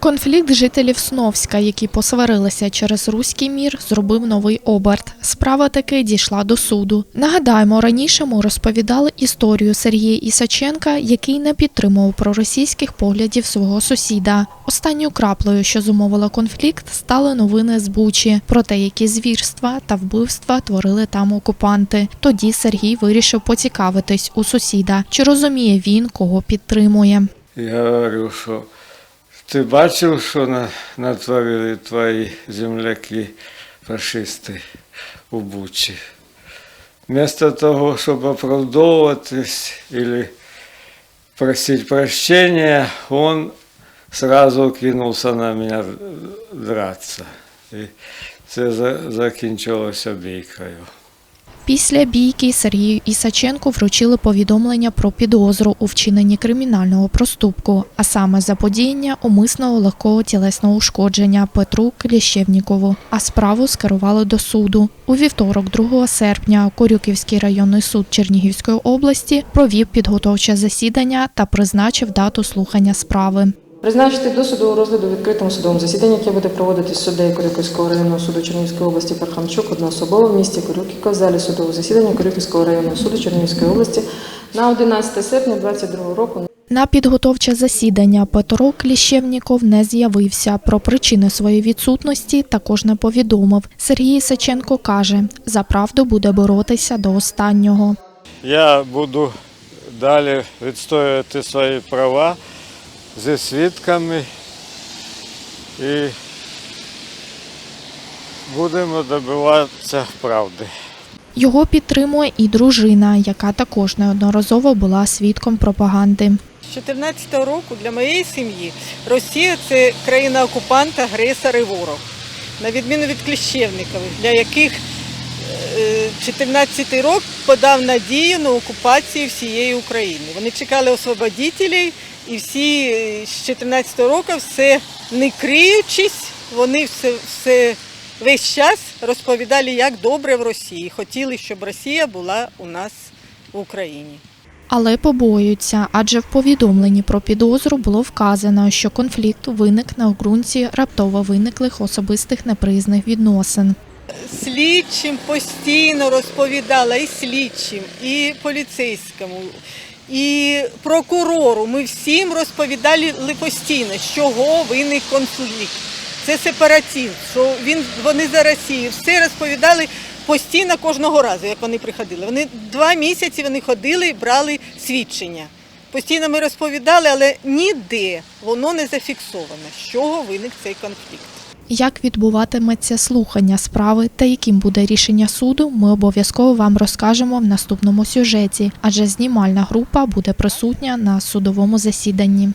Конфлікт жителів Сновська, які посварилися через руський мір, зробив новий оберт. Справа таки дійшла до суду. Нагадаємо, раніше ми розповідали історію Сергія Ісаченка, який не підтримував проросійських поглядів свого сусіда. Останньою краплею, що зумовила конфлікт, стали новини з Бучі про те, які звірства та вбивства творили там окупанти. Тоді Сергій вирішив поцікавитись у сусіда, чи розуміє він, кого підтримує. Я говорю, що ти бачив, що на, натворили твої земляки, фашисти у Бучі? Вместо того, щоб оправдовуватись или просить прощения, он сразу кинулся на меня драться. І це закінчилося бійкою. Після бійки Сергію Ісаченку вручили повідомлення про підозру у вчиненні кримінального проступку, а саме заподіяння умисного легкого тілесного ушкодження Петру Кліщевнікову. А справу скерували до суду. У вівторок, 2 серпня, Корюківський районний суд Чернігівської області провів підготовче засідання та призначив дату слухання справи. Призначити до судового розгляду у відкритому судовому засіданні, яке буде проводитись суддею Корюківського районного суду Чернігівської області Пархамчук одноособово в місті Корюківка в залі судового засідання Корюківського районного суду Чернігівської області на 11 серпня 2022 року. На підготовче засідання Петро Кліщевніков не з'явився. Про причини своєї відсутності також не повідомив. Сергій Саченко каже, за правду буде боротися до останнього. Я буду далі відстоювати свої права зі свідками і будемо добиватися правди. Його підтримує і дружина, яка також неодноразово була свідком пропаганди. З 2014 року для моєї сім'ї Росія це країна окупант, агресор і ворог. На відміну від Кліщевникових, для яких 14 рік подав надію на окупацію всієї України. Вони чекали освободителів і всі е, з 14 року все не криючись, вони все, все весь час розповідали, як добре в Росії. Хотіли, щоб Росія була у нас в Україні. Але побоюються, адже в повідомленні про підозру було вказано, що конфлікт виник на ґрунті раптово виниклих особистих неприязних відносин. Слідчим постійно розповідала і слідчим, і поліцейському, і прокурору. Ми всім розповідали постійно, з чого виник конфлікт. Це сепаратизм, що він вони за Росію. Все розповідали постійно кожного разу, як вони приходили. Вони два місяці вони ходили і брали свідчення. Постійно ми розповідали, але ніде воно не зафіксовано, з чого виник цей конфлікт. Як відбуватиметься слухання справи та яким буде рішення суду, ми обов'язково вам розкажемо в наступному сюжеті, адже знімальна група буде присутня на судовому засіданні.